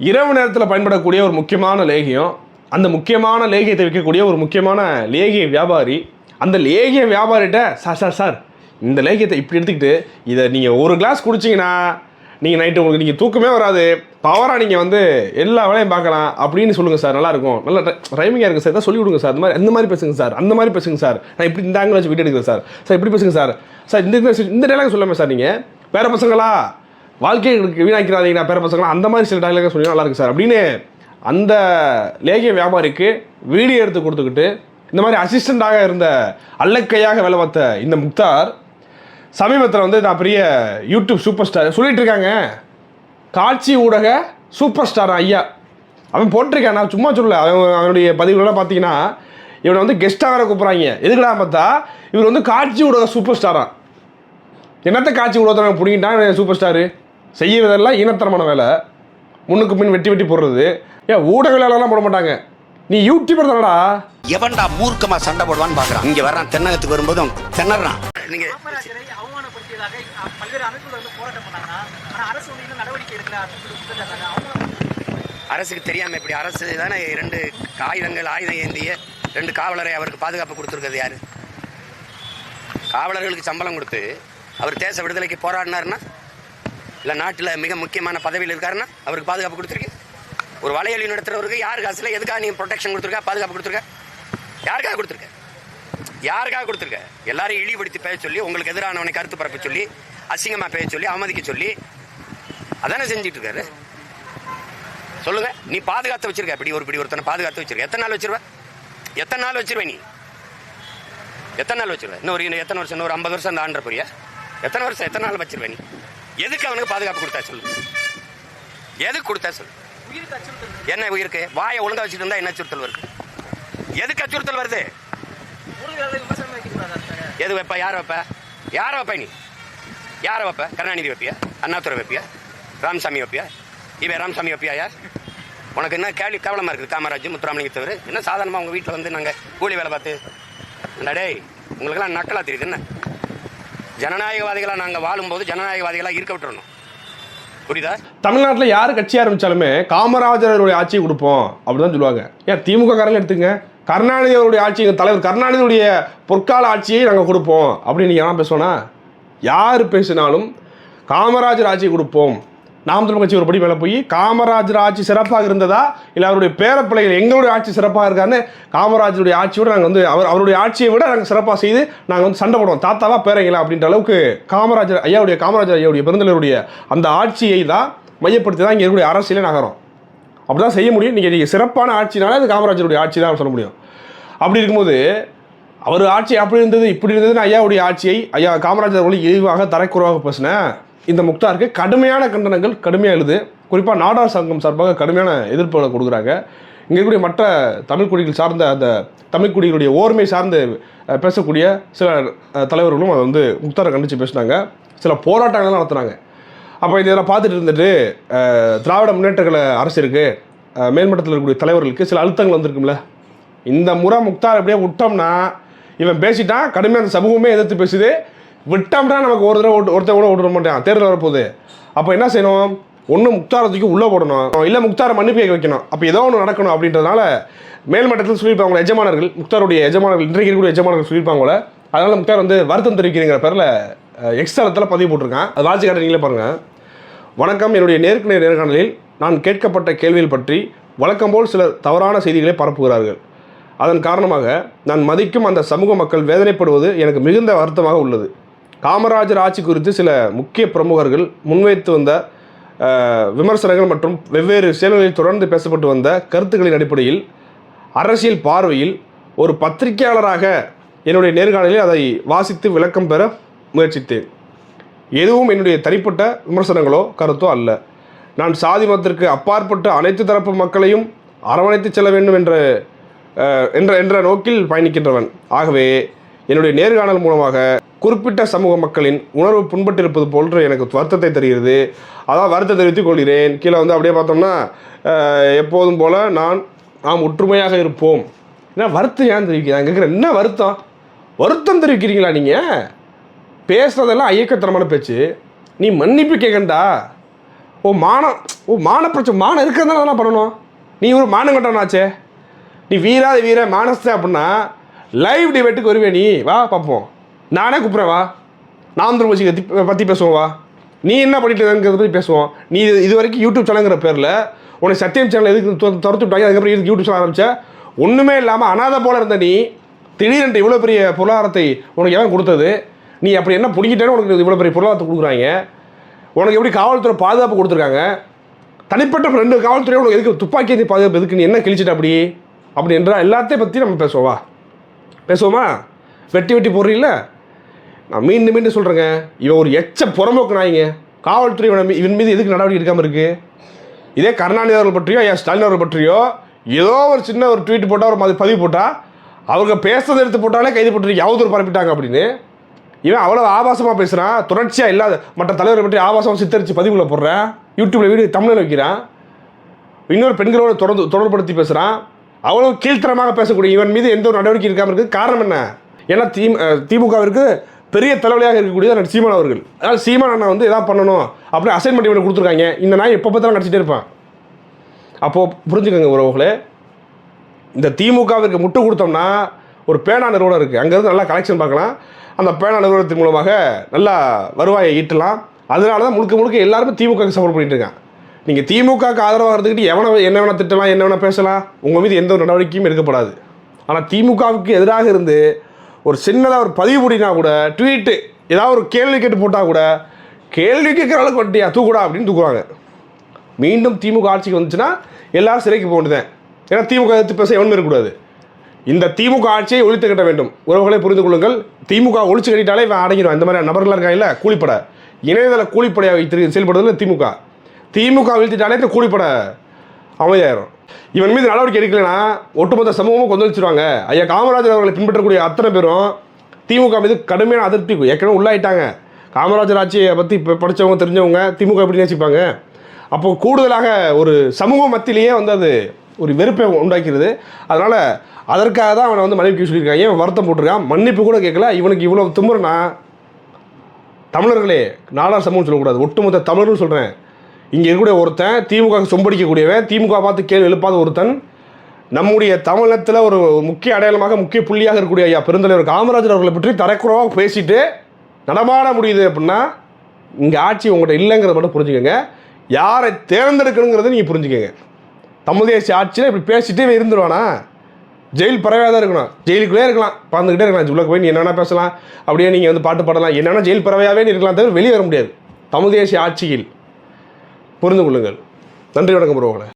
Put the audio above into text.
இரவு நேரத்தில் பயன்படக்கூடிய ஒரு முக்கியமான லேகியம் அந்த முக்கியமான லேகியத்தை விற்கக்கூடிய ஒரு முக்கியமான லேகிய வியாபாரி அந்த லேகிய வியாபாரிகிட்ட சார் சார் சார் இந்த லேகியத்தை இப்படி எடுத்துக்கிட்டு இதை நீங்கள் ஒரு கிளாஸ் குடிச்சிங்கன்னா நீங்கள் நைட்டு உங்களுக்கு நீங்கள் தூக்கமே வராது பவராக நீங்கள் வந்து எல்லா வேலையும் பார்க்கலாம் அப்படின்னு சொல்லுங்கள் சார் நல்லாயிருக்கும் நல்லா ரைமிங்காக இருக்குது சார் தான் சொல்லி கொடுங்க சார் அந்த மாதிரி அந்த மாதிரி பேசுங்க சார் அந்த மாதிரி பேசுங்க சார் நான் இப்படி இந்த ஆங்கிள் வச்சு வீட்டு எடுக்கிறேன் சார் சார் இப்படி பேசுங்க சார் சார் இந்த இந்த- இந்த டைலாக் சொல்லாமல் சார் நீங்கள் பேர பசங்களா? வாழ்க்கையை வீணாக்கிறாதீங்க பேர பசங்களா அந்த மாதிரி சில டைலாக சொல்லி நல்லா இருக்கு சார். அப்படின்னு அந்த லேகிய வியாபாரிக்கு வீடியோ எடுத்து கொடுத்துக்கிட்டு இந்த மாதிரி அசிஸ்டண்டாக இருந்த அல்லக்கையாக வேலை பார்த்த இந்த முக்தார் சமீபத்தில் வந்து நான் பெரிய யூடியூப் சூப்பர் ஸ்டார் சொல்லிட்டு இருக்காங்க. காட்சி ஊடக சூப்பர் ஸ்டார் ஐயா. அவன் போட்டிருக்கான். நான் சும்மா சொல்லல. அவன் அவனுடைய பதிவுகளெல்லாம் பார்த்தீங்கன்னா இவனை வந்து கெஸ்ட்டாக வேற கூப்பிட்றாங்க. எதுக்குடா பார்த்தா இவர் வந்து காட்சி ஊடக சூப்பர் ஸ்டாரான் என்னத்த காட்சி ஊடகத்தை பிடிக்கிட்டான் சூப்பர் ஸ்டாரு செய்யறதெல்லாம் ஈனத்தரமான வேலை. முன்னுக்கு பின் வெட்டி வெட்டி போடுறது. ஏன் ஊடக வேலைலாம் போட மாட்டாங்க. நீ யூடியூபர் தானடா. எவன்டா மூர்க்கமா சண்டை போடுவான்னு பாக்குறான். இங்க வர்றான் தென்னகத்துக்கு வரும்போது அவன் திணறான். நீங்க அரசுக்கு தெரியாம இப்படி அரசு தானே ரெண்டு ஆயுதங்கள் ஆயுதம் ஏந்திய ரெண்டு காவலரை அவருக்கு பாதுகாப்பு கொடுத்துருக்கிறது யாரு? காவலர்களுக்கு சம்பளம் கொடுத்து அவர் தேச விடுதலைக்கு போராடினாருன்னா இல்லை நாட்டில் மிக முக்கியமான பதவியில் இருக்காருன்னா அவருக்கு பாதுகாப்பு கொடுத்துருக்கீங்க. ஒரு வலையொலி நடத்துறவருக்கு யார் காசுல எதுக்காக நீங்க ப்ரொடெக்ஷன் கொடுத்துருக்கா பாதுகாப்பு கொடுத்துருக்க? யாருக்காக கொடுத்துருக்க? யாருக்காக கொடுத்துருக்க? எல்லாரையும் இழிபடுத்தி பேச சொல்லி உங்களுக்கு எதிரானவனை கருத்து பரப்ப சொல்லி அசிங்கமா பேச சொல்லி அவமதிக்க சொல்லி அதானே செஞ்சுட்டு இருக்காரு சொல்லுங்க நீ பாதுகாத்து வச்சிருக்க இப்படி ஒரு இப்படி ஒருத்தனை பாதுகாத்து வச்சிருக்க. எத்தனை நாள் வச்சிருவ? எத்தனை நாள் வச்சிருவ நீ? எத்தனை நாள் வச்சிருவ? இன்னும் ஒரு இன்னும் எத்தனை வருஷம் இன்னும் ஒரு ஐம்பது வருஷம் அந்த ஆண்ட போறியா? எத்தனை வருஷம் எத்தனை நாள் வச்சிருவ நீ? எதுக்கு அவனுக்கு பாதுகாப்பு கொடுத்தா சொல்லு? எதுக்கு கொடுத்தா சொல்லு? என்ன உயிருக்கு? வாயை ஒழுங்கா வச்சுட்டு இருந்தா என்ன அச்சுறுத்தல் வருது? எதுக்கு அச்சுறுத்தல் வருது. எது வைப்ப? யார் வைப்ப? யாரை வைப்ப நீ? யாரை வைப்ப? கருணாநிதி வைப்பியா? அண்ணாதுரை வைப்பியா? ராமசாமி வைப்பியா? இவன் ராமசாமி வைப்பியா யார்? உனக்கு என்ன கேள்வி கவலமாக இருக்குது காமராஜ் முத்துராமலிங்க தவிர? என்ன சாதாரணமாக உங்கள் வீட்டில் வந்து நாங்கள் கூலி வேலை பார்த்து டேய் உங்களுக்கெல்லாம் நக்கலா தெரியுது என்ன? ஜனநாயகவாதிகளாக நாங்கள் வாழும்போது ஜனநாயகவாதிகளாக இருக்க விட்டுறணும். புரியுதா? தமிழ்நாட்டில் யார் கட்சி ஆரம்பித்தாலுமே காமராஜருடைய ஆட்சியை கொடுப்போம் அப்படிதான் சொல்லுவாங்க. ஏன் திமுக காரங்க எடுத்துங்க கருணாநிதி அவருடைய ஆட்சி எங்கள் தலைவர் கருணாநிதியுடைய பொற்கால ஆட்சியை நாங்கள் கொடுப்போம் அப்படின்னு நீங்கள் என்ன பேசுவோன்னா யார் பேசினாலும் காமராஜர் ஆட்சியை கொடுப்போம். நாம் தமிழ் கட்சி ஒரு படி மேலே போய் காமராஜர் ஆட்சி சிறப்பாக இருந்ததா? இல்லை அவருடைய பேரப்பிள்ளைகள் எங்களுடைய ஆட்சி சிறப்பாக இருக்கான்னு காமராஜருடைய ஆட்சியோட நாங்கள் வந்து அவர் அவருடைய ஆட்சியை விட நாங்கள் சிறப்பாக செய்து நாங்கள் வந்து சண்டை போடுவோம். தாத்தாவா பேரங்களா அப்படின்ற அளவுக்கு காமராஜர் ஐயாவுடைய காமராஜர் ஐயாவுடைய பெருந்தலைவருடைய அந்த ஆட்சியை தான் மையப்படுத்தி தான் இங்கே இருக்கக்கூடிய அரசியலே நகரம். அப்படி தான் செய்ய முடியும். நீங்கள் நீங்கள் சிறப்பான ஆட்சினால அது காமராஜருடைய ஆட்சி தான் சொல்ல முடியும். அப்படி இருக்கும்போது அவர் ஆட்சி அப்படி இருந்தது இப்படி இருந்ததுன்னு ஐயாவுடைய ஆட்சியை ஐயா காமராஜர் அவர்கள் இழிவாக தரைக்குறவாக பேசினேன் இந்த முக்தாருக்கு கடுமையான கண்டனங்கள் கடுமையாக எழுது. குறிப்பாக நாடார் சங்கம் சார்பாக கடுமையான எதிர்ப்புகளை கொடுக்குறாங்க. இங்கே இருக்கக்கூடிய மற்ற தமிழ் குடிகள் சார்ந்த அந்த தமிழ் குடிகளுடைய ஓர்மை சார்ந்து பேசக்கூடிய சில தலைவர்களும் அதை வந்து முக்தாரை கண்டித்து பேசினாங்க. சில போராட்டங்கள்லாம் நடத்துனாங்க. அப்போ இதெல்லாம் பார்த்துட்டு இருந்துட்டு திராவிட முன்னேற்றங்களை அரசிற்கு மேல்மட்டத்தில் இருக்கக்கூடிய தலைவர்களுக்கு சில அழுத்தங்கள் வந்திருக்கும்ல. இந்த முறை முக்தார் அப்படியே விட்டோம்னா இவன் பேசிட்டான் கடுமையாக அந்த சமூகமே எதிர்த்து பேசுது. விட்டோம்னா நமக்கு ஒரு தடவை ஓட்டு ஒருத்தர் கூட ஓட்டு மாட்டான். தேர்தல் வரப்போகுது. அப்போ என்ன செய்யணும்? ஒன்று முக்தாரத்துக்கு உள்ளே போடணும். இல்லை முக்தாரை மன்னிப்பு கேட்க வைக்கணும். அப்போ ஏதோ ஒன்று நடக்கணும் அப்படின்றதுனால மேல்மட்டத்தில் சொல்லியிருப்பாங்க எஜமானர்கள் முக்தாருடைய எஜமானர்கள் இன்றைக்கு இருக்கக்கூடிய எஜமானர்கள் சொல்லியிருப்பாங்கள அதனால் முக்தார் வந்து வருத்தம் தெரிவிக்கிறீங்கிற பேரில் எக்ஸ்தலத்தில் பதிவு போட்டிருக்கேன். அது வாட்சி காட்ட நீங்களே பாருங்கள் வணக்கம் என்னுடைய நேருக்கு நேர் நேர்காணலில் நான் கேட்கப்பட்ட கேள்விகள் பற்றி வழக்கம் போல் சில தவறான செய்திகளை பரப்புகிறார்கள். அதன் காரணமாக நான் மதிக்கும் அந்த சமூக மக்கள் வேதனைப்படுவது எனக்கு மிகுந்த வருத்தமாக உள்ளது. காமராஜர் ஆட்சி குறித்து சில முக்கிய பிரமுகர்கள் முன்வைத்து வந்த விமர்சனங்கள் மற்றும் வெவ்வேறு செயல்களில் தொடர்ந்து பேசப்பட்டு வந்த கருத்துக்களின் அடிப்படையில் அரசியல் பார்வையில் ஒரு பத்திரிகையாளராக என்னுடைய நேர்காணலில் அதை வாசித்து விளக்கம் பெற முயற்சித்தேன். எதுவும் என்னுடைய தனிப்பட்ட விமர்சனங்களோ கருத்தோ அல்ல. நான் சாதி மதத்திற்கு அப்பாற்பட்ட அனைத்து தரப்பு மக்களையும் அரவணைத்து செல்ல வேண்டும் என்ற என்ற என்ற நோக்கில் பயணிக்கின்றவன். ஆகவே என்னுடைய நேர்காணல் மூலமாக குறிப்பிட்ட சமூக மக்களின் உணர்வு புண்பட்டிருப்பது போன்று எனக்கு வருத்தத்தை தெரிகிறது. அதான் வருத்தத்தை தெரிவித்துக் கொள்கிறேன். கீழே வந்து அப்படியே பார்த்தோம்னா எப்போதும் போல நான் நாம் ஒற்றுமையாக இருப்போம். என்ன வருத்தம் ஏன் தெரிவிக்கிறேன் கேட்குறேன் என்ன வருத்தம்? வருத்தம் தெரிவிக்கிறீங்களா நீங்கள் பேசுகிறதெல்லாம் ஐயக்கத்தனமான பேச்சு. நீ மன்னிப்பு கேட்கண்டா ஓ மானம் ஓ மான பிரச்சனை மானம் இருக்கிறதுனால தானே பண்ணணும்? நீ ஒரு மானம் கட்டணாச்சே நீ வீராத வீர மானஸ்த அப்படின்னா லைவ் டிபேட்டுக்கு வருவே நீ? வா பார்ப்போம் நானே கூப்பிட்றேன் வா. நாம் திருமசி பற்றி பேசுவோம் வா. நீ என்ன பண்ணிட்டு இருக்கிறத பற்றி பேசுவோம். நீ இது வரைக்கும் யூடியூப் சேனலுங்கிற பேரில் உனக்கு சத்தியம் சேனல் எதுக்கு தொ- துரத்து விட்டாங்க அதுக்கப்புறம் இதுக்கு யூடியூப் சேனல் ஆரம்பித்த ஒன்றுமே இல்லாமல் அனாதை போல இருந்த நீ திடீரென்று இவ்வளோ பெரிய பொருளாதாரத்தை உனக்கு எவன் கொடுத்தது? நீ அப்படி என்ன பிடிக்கிட்டேன்னு உனக்கு இவ்வளோ பெரிய பொருளாதாரத்தை கொடுக்குறாங்க? உனக்கு எப்படி காவல்துறை பாதுகாப்பு கொடுத்துருக்காங்க? தனிப்பட்ட ரெண்டு காவல்துறையை உனக்கு எதுக்கு துப்பாக்கி பாதுகாப்பு? எதுக்கு நீ என்ன கிழிச்சிட்ட அப்படி? அப்படி என்றால் எல்லாத்தையும் பற்றி நம்ம பேசுவோம் வா. பேசுவோமா? வெட்டி வெட்டி போடுறீங்கள நான் மீண்டும் மீண்டும் சொல்கிறேங்க இவன் ஒரு எச்ச புறம்போக்கு நாய்ங்க காவல்துறை இவன் இவன் மீது எதுக்கு நடவடிக்கை எடுக்காமல் இருக்குது இதே கருணாநிதி அவர்கள் பற்றியோ ஐயா ஸ்டாலின் அவர்கள் பற்றியோ ஏதோ ஒரு சின்ன ஒரு ட்வீட் போட்டால் ஒரு மாதிரி பதிவு போட்டால் அவங்க பேசுறதை எடுத்து போட்டாலே கைது போட்டு யாவது பரப்பிட்டாங்க அப்படின்னு. இவன் அவ்வளோ ஆபாசமாக பேசுகிறான் தொடர்ச்சியாக இல்லாத மற்ற தலைவரை பற்றி ஆபாசமாக சித்தரித்து பதிவுகளை போடுறேன் யூடியூப்பில் வீடியோ தமிழில் வைக்கிறான். இன்னொரு பெண்களோட தொடர்ந்து தொடர்படுத்தி பேசுகிறான் அவ்வளோ கீழ்த்தரமாக பேசக்கூடிய இவன் மீது எந்த ஒரு நடவடிக்கை இருக்காமல் இருக்குது. காரணம் என்ன? ஏன்னா தி திமுகவிற்கு பெரிய தலைவலியாக இருக்கக்கூடிய அண்ணன் சீமான் அவர்கள். அதனால் சீமான் அண்ணா வந்து எதாவது பண்ணணும். அப்படி அசைன்மெண்ட் இவனை கொடுத்துருக்காங்க. இந்த நாய் எப்போ பார்த்தாலும் நடிச்சிட்டே இருப்பான். அப்போது புரிஞ்சுக்கோங்க உறவுகளே. இந்த திமுகவிற்கு முட்டு கொடுத்தோம்னா ஒரு பேனா நிறுவனம் இருக்குது அங்கேருந்து நல்லா கலெக்ஷன் பார்க்கலாம். அந்த பேனா நிறுவனத்தின் மூலமாக நல்லா வருவாயை ஈட்டலாம். அதனால தான் முழுக்க முழுக்க எல்லாருமே திமுகவுக்கு சப்போர்ட் பண்ணிட்டு இருக்கான் நீங்கள் திமுகவுக்கு ஆதரவாக இருந்துக்கிட்டு எவனை என்ன வேணால் திட்டலாம் என்ன வேணால் பேசலாம் உங்கள் மீது எந்த ஒரு நடவடிக்கையும் எடுக்கப்படாது. ஆனால் திமுகவுக்கு எதிராக இருந்து ஒரு சின்னதாக ஒரு பதிவு முடினா கூட ட்வீட்டு ஏதாவது ஒரு கேள்வி கேட்டு போட்டால் கூட கேள்வி கேட்குற அளவுக்கு வந்துட்டியா தூக்குடா அப்படின்னு தூக்குவாங்க. மீண்டும் திமுக ஆட்சிக்கு வந்துச்சுன்னா எல்லாரும் சிறைக்கு போகணுதான் ஏன்னா திமுக எதிர்த்து பேச எவனும் இருக்கக்கூடாது. இந்த திமுக ஆட்சியை ஒழித்து கட்ட வேண்டும். உறவுகளை புரிந்து கொள்ளுங்கள். திமுக ஒழிச்சு கட்டிட்டாலே இவன் அடங்கிடும் இந்த மாதிரி நபர்களாக இருக்காங்கல்ல கூலிப்படை. இணையதள கூலிப்படையாக வைத்து செயல்படுறதுல திமுக. திமுக வீழ்த்திட்டாலே இந்த கூலிப்பட அமைதியாயிரும். இவன் மீது நடவடிக்கை எடுக்கலைன்னா ஒட்டுமொத்த சமூகமும் கொந்தளிச்சிருவாங்க. ஐயா காமராஜர் அவர்களை பின்பற்றக்கூடிய அத்தனை பேரும் திமுக மீது கடுமையான அதிருப்தி ஏற்கனவே உள்ளாயிட்டாங்க. காமராஜர் ஆட்சியை பற்றி இப்போ படித்தவங்க தெரிஞ்சவங்க திமுக எப்படி நேசிப்பாங்க? அப்போ கூடுதலாக ஒரு சமூக மத்தியிலேயே வந்து அது ஒரு வெறுப்பை உண்டாக்கிறது. அதனால் அதற்காக தான் அவனை வந்து மன்னிப்பு சொல்லியிருக்காங்க. ஏன் வருத்தம் போட்டிருக்கான்? மன்னிப்பு கூட கேட்கல. இவனுக்கு இவ்வளோ திமுறனா தமிழர்களே நாடார் சமூகம் சொல்லக்கூடாது. ஒட்டுமொத்த தமிழர்னு சொல்கிறேன் இங்கே இருக்கக்கூடிய ஒருத்தன் திமுக சொம்படிக்கக்கூடியவன் திமுக பார்த்து கேள்வி எழுப்பாத ஒருத்தன் நம்முடைய தமிழகத்தில் ஒரு முக்கிய அடையாளமாக முக்கிய புள்ளியாக இருக்கக்கூடிய ஐயா பெருந்தலைவர் காமராஜர் அவர்களை பற்றி தரக்குறவாக பேசிட்டு நடமாட முடியுது அப்படின்னா இங்கே ஆட்சி உங்கள்கிட்ட இல்லைங்கிறத மட்டும் புரிஞ்சுக்கோங்க. யாரை தேர்ந்தெடுக்கணுங்கிறத நீங்கள் புரிஞ்சுக்கோங்க. தமிழ் தேசிய ஆட்சியில் இப்படி பேசிட்டே இருந்துருவானா? ஜெயில் பறவையாக தான் இருக்கணும். ஜெயிலுக்குள்ளே இருக்கலாம் பறந்துக்கிட்டே இருக்கலாம். உள்ளே போய் நீ என்னென்ன பேசலாம்? அப்படியே நீங்கள் வந்து பாட்டு பாடலாம். என்னென்ன ஜெயில் பறவையாகவே நீ இருக்கலாம் தவிர வெளியே வர முடியாது. தமிழ் தேசிய ஆட்சியில் புரிந்து கொள்ளுங்கள். நன்றி வணக்கம் உறவுகளை.